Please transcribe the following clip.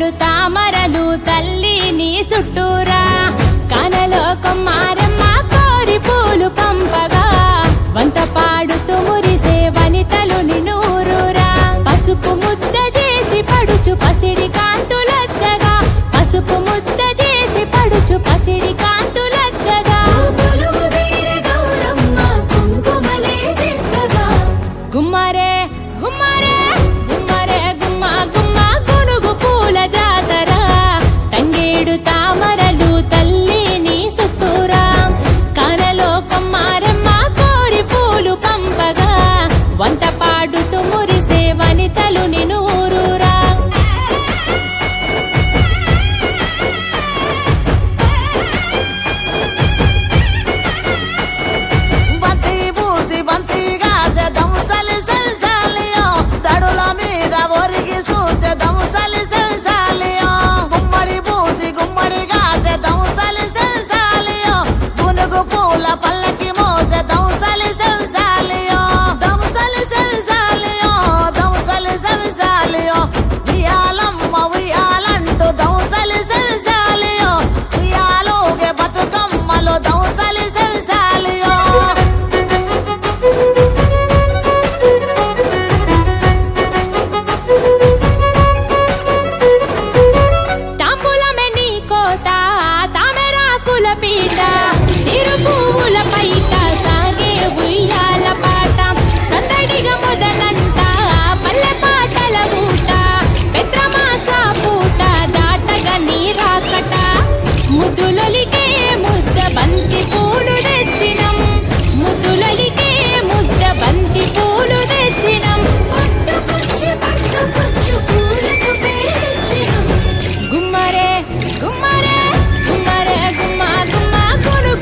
ఏడు తామరలు తల్లి నీ చుట్టూరా. Nina.